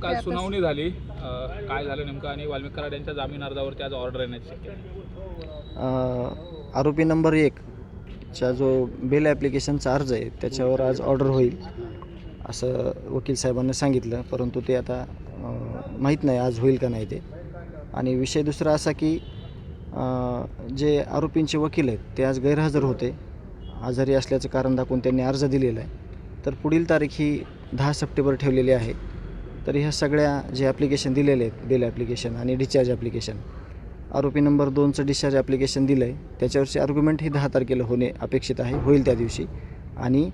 काल सुनावणी झाली. काय झालं नेमकं आणि वाल्मिक कराड यांच्या जामीन अर्जावरती आज ऑर्डर येण्याची शक्यता आहे. अ, आरोपी नंबर एक च्या जो बेल ॲप्लिकेशनचा अर्ज आहे त्याच्यावर आज ऑर्डर होईल असं वकील साहेबांनी सांगितलं. परंतु ते आता माहीत नाही आज होईल का नाही ते. आणि विषय दुसरा असा की अ, जे आरोपींचे वकील आहेत ते आज गैरहजर होते. आजारी असल्याचं कारण दाखवून त्यांनी अर्ज दिलेला आहे. तर पुढील तारीख ही दहा सप्टेंबर ठेवलेली आहे. तर ह्या सगळ्या जे ॲप्लिकेशन दिलेले आहेत बिल ॲप्लिकेशन आणि डिस्चार्ज ॲप्लिकेशन आरोपी नंबर दोनचं डिस्चार्ज ॲप्लिकेशन दिलं आहे त्याच्यावरचे आर्ग्युमेंट ही दहा तारखेला होणे अपेक्षित आहे होईल त्या दिवशी. आणि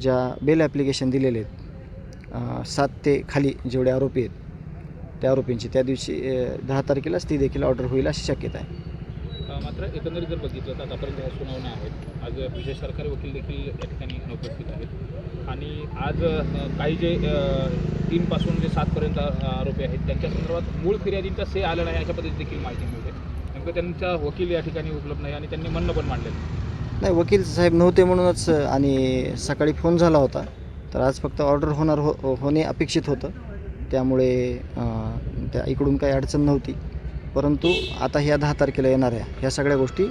ज्या बेल ॲप्लिकेशन दिलेले आहेत सात ते खाली जेवढे आरोपी आहेत त्या आरोपींची त्या दिवशी दहा तारखेलाच ती देखील ऑर्डर होईल अशी शक्यता आहे. मात्र एकंदरीत जर बघितलं तर आतापर्यंत ह्या सुनावण्या आहेत. आज विशेष सरकारी वकील देखील या ठिकाणी आणि आज काही जे तीनपासून जे सातपर्यंत आरोपी आहेत त्यांच्या संदर्भात मूळ फिर्यादींचा से आला नाही अशा पद्धतीची देखील माहिती मिळते. नेमकं त्यांचा वकील या ठिकाणी उपलब्ध नाही आणि त्यांनी म्हणणं पण मांडलेलं नाही. वकील साहेब नव्हते म्हणूनच आणि सकाळी फोन झाला होता. तर आज फक्त ऑर्डर होणार हो होणे अपेक्षित होतं. त्यामुळे त्या इकडून काही अडचण नव्हती. परंतु आता ह्या दहा तारखेला येणाऱ्या ह्या सगळ्या गोष्टी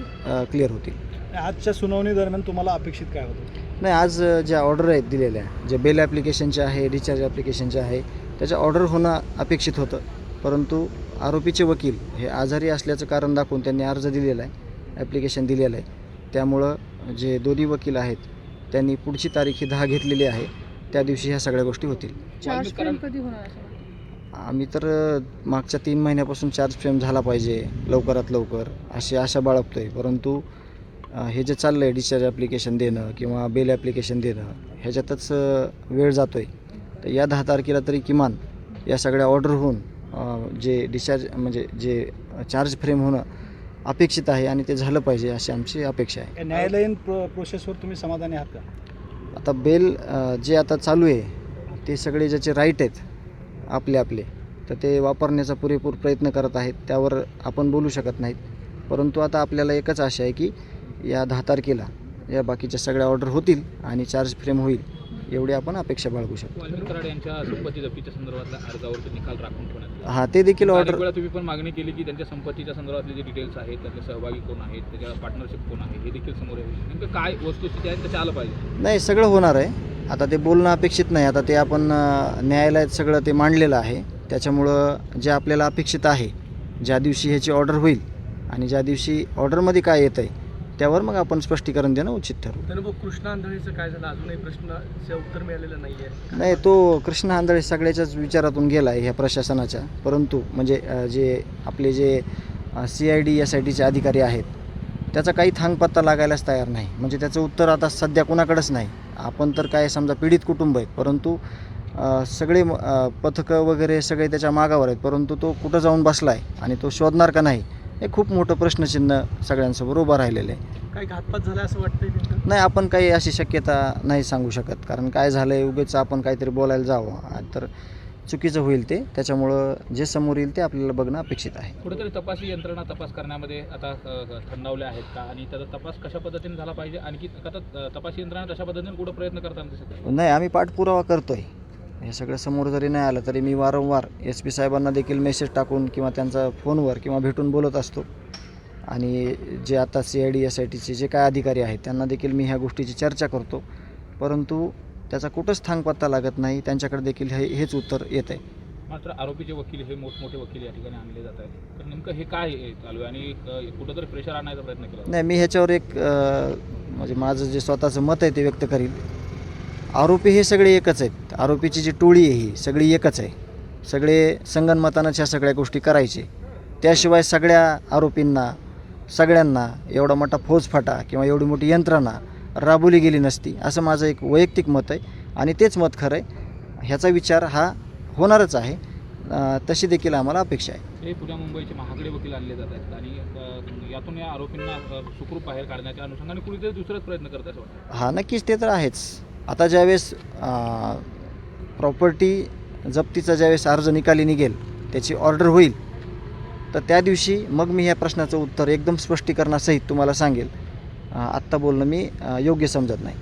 क्लिअर होतील. आजच्या सुनावणी दरम्यान तुम्हाला अपेक्षित काय होतं? नाही आज ज्या ऑर्डर आहेत दिलेल्या जे बेल ॲप्लिकेशनचे आहे रिचार्ज ॲप्लिकेशनचे आहे त्याच्या ऑर्डर होणं अपेक्षित होतं. परंतु आरोपीचे वकील हे आजारी असल्याचं कारण दाखवून त्यांनी अर्ज दिलेला आहे ॲप्लिकेशन दिलेलं आहे. त्यामुळं जे दोन्ही वकील आहेत त्यांनी पुढची तारीख ही दहा घेतलेली आहे. त्या दिवशी ह्या सगळ्या गोष्टी होतील? आम्ही तर मागच्या तीन महिन्यापासून चार्ज फ्रेम झाला पाहिजे लवकरात लवकर अशी आशा बाळगतो आहे परंतु हे जे चाललं आहे डिस्चार्ज ॲप्लिकेशन देणं किंवा बेल ॲप्लिकेशन देणं ह्याच्यातच वेळ जातो आहे तर या दहा तारखेला तरी किमान या सगळ्या ऑर्डर होऊन जे डिस्चार्ज म्हणजे जे चार्ज फ्रेम होणं अपेक्षित आहे आणि ते झालं पाहिजे अशी आमची अपेक्षा आहे. न्यायालयीन प्रो प्रोसेसवर तुम्ही समाधानी आहात का? आता बेल जे आता चालू आहे ते सगळे ज्याचे राईट आहेत आपले आपले तर ते वापरण्याचा पुरेपूर प्रयत्न करत आहेत त्यावर आपण बोलू शकत नाहीत. परंतु आता आपल्याला एकच आशा आहे की या दहा तारखेला या बाकीच्या सगळ्या ऑर्डर होतील आणि चार्ज फ्रेम होईल एवढी आपण अपेक्षा बाळगू शकतो. यांच्या संपत्ती जप्तीच्या संदर्भातल्या अर्जावरती निकाल राखून ठेवण्यात आला. हां ते देखील ऑर्डर तुम्ही पण मागणी केली की त्यांच्या संपत्तीच्या संदर्भातले जे डिटेल्स आहेत त्यातले सहभागी कोण आहेत त्याच्या पार्टनरशिप कोण आहे हे देखील समोर नेमकं काय वस्तुस्थिती आहे त्याचं आलं पाहिजे. नाही सगळं होणार आहे. आता ते बोलणं अपेक्षित नाही. आता ते आपण न्यायालयात सगळं ते मांडलेलं आहे. त्याच्यामुळं जे आपल्याला अपेक्षित आहे ज्या दिवशी ह्याची ऑर्डर होईल आणि ज्या दिवशी ऑर्डरमध्ये काय येतं आहे त्यावर मग आपण स्पष्टीकरण देणं उचित ठरवू कृष्णा आंधळीचं काय झालं? अजूनही प्रश्नाचं उत्तर मिळालेलं नाही आहे नाही तो कृष्ण आंधळे सगळ्याच्याच विचारातून गेला आहे ह्या प्रशासनाच्या. परंतु म्हणजे जे आपले जे C I D S I टीचे अधिकारी आहेत त्याचा काही थांगपत्ता लागायलाच तयार नाही. म्हणजे त्याचं उत्तर आता सध्या कुणाकडंच नाही. आपण तर काय समजा पीडित कुटुंब आहेत परंतु सगळे पथकं वगैरे सगळे त्याच्या मागावर आहेत परंतु तो कुठं जाऊन बसला आहे आणि तो शोधणार का नाही हे खूप मोठं प्रश्नचिन्ह सगळ्यांसमोर उभं राहिलेलं आहे. काही घातपात झाला असं वाटतंय नेमकं? नाही आपण काही अशी शक्यता नाही सांगू शकत कारण काय झालं आहे उगेच आपण काहीतरी बोलायला जावं. आ, तर चुकीचं होईल ते. त्याच्यामुळं जे समोर येईल ते आपल्याला बघणं अपेक्षित आहे. कुठेतरी तपासी यंत्रणा तपास करण्यामध्ये आता अ, थंडावल्या आहेत का? आणि त्याचा तपास कशा पद्धतीने झाला पाहिजे? आणखी आता अ, तपासी यंत्रणा तशा पद्धतीने कुठं प्रयत्न करताना दिसत आहे? नाही आम्ही पाठपुरावा करतो आहे हे सगळं समोर जरी नाही आलं तरी मी वारंवार एस पी साहेबांना देखील मेसेज टाकून किंवा त्यांचा फोनवर किंवा भेटून बोलत असतो. आणि जे आता C I D S I टीचे जे काय अधिकारी आहेत त्यांना देखील मी ह्या गोष्टीची चर्चा करतो. परंतु त्याचा कुठंच थांगपत्ता लागत नाही. त्यांच्याकडे देखील हे हेच उत्तर येत आहे मात्र आरोपीचे वकील हे मोठमोठे वकील या ठिकाणी आणले जात आहेत. तर नेमकं हे काय चालू आहे? आणि कुठंतरी प्रेशर आणायचा प्रयत्न केला. नाही मी ह्याच्यावर एक म्हणजे माझं जे स्वतःचं मत आहे ते व्यक्त करील आरोपी हे सगळे एकच आहेत. आरोपीची जी टोळी आहे ही सगळी एकच आहे. सगळे संगनमतानंच ह्या सगळ्या गोष्टी करायचे. त्याशिवाय सगळ्या आरोपींना सगळ्यांना एवढा मोठा फौजफाटा किंवा एवढी मोठी यंत्रणा राबवली गेली नसती असं माझं एक वैयक्तिक मत आहे. आणि तेच मत खरं आहे. ह्याचा विचार हा होणारच आहे. तशी देखील आम्हाला अपेक्षा आहे. हे पुण्या मुंबईचे महागडे वकील आणले जात आहेत आणि यातून या आरोपींना सुखरूप बाहेर काढण्याच्या अनुषंगाने कुणीतरी दुसराच प्रयत्न करत असं हा नक्कीच ते तर आहेच. आता ज्यावेळेस प्रॉपर्टी जप्तीचा ज्यावेळेस अर्ज निकाली निघेल त्याची ऑर्डर होईल तर त्या दिवशी मग मी ह्या प्रश्नाचं उत्तर एकदम स्पष्टीकरणासहित तुम्हाला सांगेल. आत्ता बोलणं मी योग्य समजत नाही.